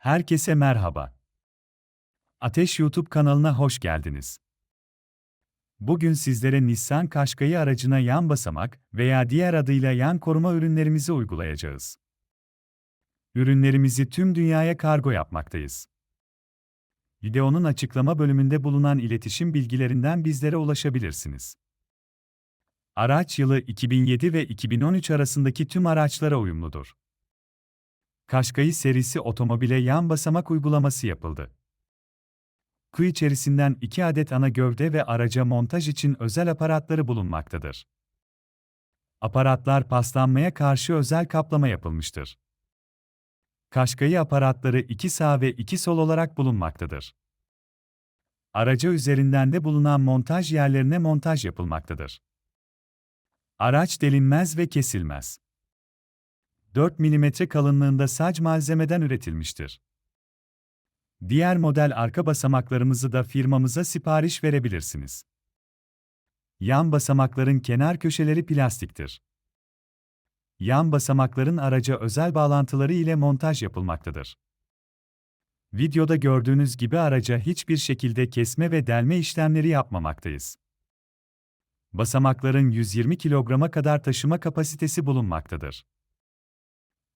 Herkese merhaba. Ateş YouTube kanalına hoş geldiniz. Bugün sizlere Nissan Qashqai aracına yan basamak veya diğer adıyla yan koruma ürünlerimizi uygulayacağız. Ürünlerimizi tüm dünyaya kargo yapmaktayız. Videonun açıklama bölümünde bulunan iletişim bilgilerinden bizlere ulaşabilirsiniz. Araç yılı 2007 ve 2013 arasındaki tüm araçlara uyumludur. Qashqai serisi otomobile yan basamak uygulaması yapıldı. Kuyu içerisinden iki adet ana gövde ve araca montaj için özel aparatları bulunmaktadır. Aparatlar paslanmaya karşı özel kaplama yapılmıştır. Qashqai aparatları iki sağ ve iki sol olarak bulunmaktadır. Araca üzerinden de bulunan montaj yerlerine montaj yapılmaktadır. Araç delinmez ve kesilmez. 4 mm kalınlığında sac malzemeden üretilmiştir. Diğer model arka basamaklarımızı da firmamıza sipariş verebilirsiniz. Yan basamakların kenar köşeleri plastiktir. Yan basamakların araca özel bağlantıları ile montaj yapılmaktadır. Videoda gördüğünüz gibi araca hiçbir şekilde kesme ve delme işlemleri yapmamaktayız. Basamakların 120 kilograma kadar taşıma kapasitesi bulunmaktadır.